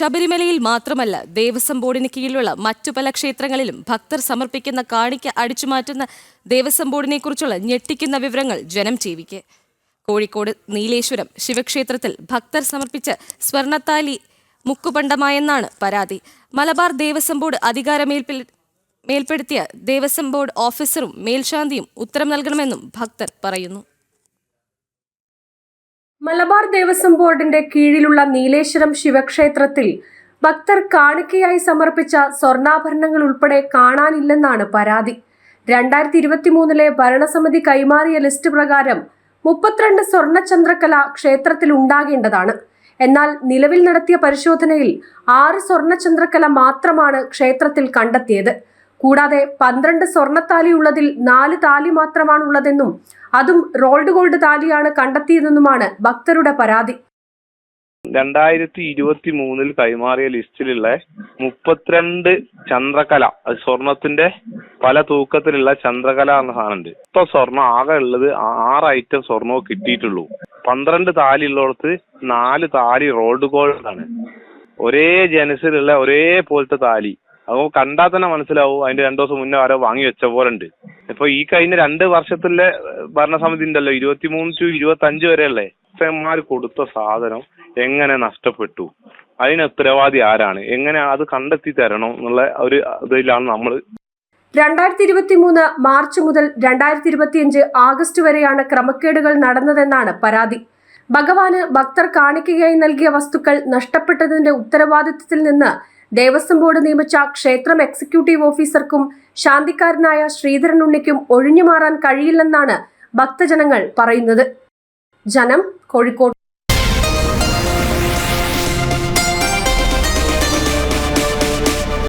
ശബരിമലയിൽ മാത്രമല്ല ദേവസ്വം ബോർഡിന് കീഴിലുള്ള മറ്റു പല ക്ഷേത്രങ്ങളിലും ഭക്തർ സമർപ്പിക്കുന്ന കാണിക്ക് അടിച്ചുമാറ്റുന്ന ദേവസ്വം ബോർഡിനെക്കുറിച്ചുള്ള ഞെട്ടിക്കുന്ന വിവരങ്ങൾ ജനം ടിവിക്ക് കോഴിക്കോട് നീലേശ്വരം ശിവക്ഷേത്രത്തിൽ ഭക്തർ സമർപ്പിച്ച സ്വർണത്താലി മുക്കുപണ്ടമായെന്നാണ് പരാതി. മലബാർ ദേവസ്വം ബോർഡ് അധികാരമേൽപ്പിൽ മേൽപ്പെടുത്തിയ ദേവസ്വം ബോർഡ് ഓഫീസറും മേൽശാന്തിയും ഉത്തരം നൽകണമെന്നും ഭക്തർ പറയുന്നു. മലബാർ ദേവസ്വം ബോർഡിന്റെ കീഴിലുള്ള നീലേശ്വരം ശിവക്ഷേത്രത്തിൽ ഭക്തർ കാണിക്കയായി സമർപ്പിച്ച സ്വർണാഭരണങ്ങൾ ഉൾപ്പെടെ കാണാനില്ലെന്നാണ് പരാതി. രണ്ടായിരത്തി ഇരുപത്തി മൂന്നിലെ ഭരണസമിതി കൈമാറിയ ലിസ്റ്റ് പ്രകാരം മുപ്പത്തിരണ്ട് സ്വർണചന്ദ്രക്കല ക്ഷേത്രത്തിൽ ഉണ്ടാകേണ്ടതാണ്. എന്നാൽ നിലവിൽ നടത്തിയ പരിശോധനയിൽ ആറ് സ്വർണചന്ദ്രക്കല മാത്രമാണ് ക്ഷേത്രത്തിൽ കണ്ടെത്തിയത്. കൂടാതെ പന്ത്രണ്ട് ഉള്ളതിൽ നാല് താലി മാത്രമാണ് ഉള്ളതെന്നും അതും റോൾഡ് ഗോൾഡ് താലിയാണ് കണ്ടെത്തിയതെന്നുമാണ് ഭക്തരുടെ പരാതി. രണ്ടായിരത്തി ഇരുപത്തി മൂന്നിൽ കൈമാറിയ ലിസ്റ്റിലുള്ള മുപ്പത്തിരണ്ട് ചന്ദ്രകല അത് സ്വർണത്തിന്റെ പല തൂക്കത്തിലുള്ള ചന്ദ്രകല എന്ന സാധനമുണ്ട്. ഇപ്പൊ സ്വർണം ആകെ ഉള്ളത് ആറ് ഐറ്റം സ്വർണവും കിട്ടിയിട്ടുള്ളൂ. പന്ത്രണ്ട് താലി ഉള്ളിടത്ത് നാല് താലി റോൾഡ് ഗോൾഡ് ആണ്. ഒരേ ജനസിലുള്ള ഒരേ പോലത്തെ താലി. അപ്പോൾ കണ്ടാൽ തന്നെ മനസ്സിലാവും. അതിന്റെ രണ്ടു ദിവസം മുന്നേ ആരോ വാങ്ങി വെച്ച പോലെ ഉണ്ട് ഇപ്പൊ ഈ കഴിഞ്ഞ രണ്ട് വർഷത്തിലെ ഭരണസമിതി ഉണ്ടല്ലോ ഇരുപത്തിമൂന്ന് ടു ഇരുപത്തി അഞ്ച് വരെ അല്ലേ മാർ കൊടുത്ത സാധനം എങ്ങനെ നഷ്ടപ്പെട്ടു? അതിന് ഉത്തരവാദി ആരാണ്? എങ്ങനെ അത് കണ്ടെത്തി തരണം എന്നുള്ള ഒരു ഇതിലാണ് നമ്മൾ രണ്ടായിരത്തി ഇരുപത്തി മൂന്ന് മാർച്ച് മുതൽ രണ്ടായിരത്തി ഇരുപത്തിയഞ്ച് ആഗസ്റ്റ് വരെയാണ് ക്രമക്കേടുകൾ നടന്നതെന്നാണ് പരാതി. ഭഗവാന് ഭക്തർ കാണിക്കുകയായി നൽകിയ വസ്തുക്കൾ നഷ്ടപ്പെട്ടതിന്റെ ഉത്തരവാദിത്വത്തിൽ നിന്ന് ദേവസ്വം ബോർഡ് നിയമിച്ച ക്ഷേത്രം എക്സിക്യൂട്ടീവ് ഓഫീസർക്കും ശാന്തിക്കാരനായ ശ്രീധരൻ ഉണ്ണിക്കും ഒഴിഞ്ഞു മാറാൻ കഴിയില്ലെന്നാണ് ഭക്തജനങ്ങൾ പറയുന്നത്. ജനം കോഴിക്കോട്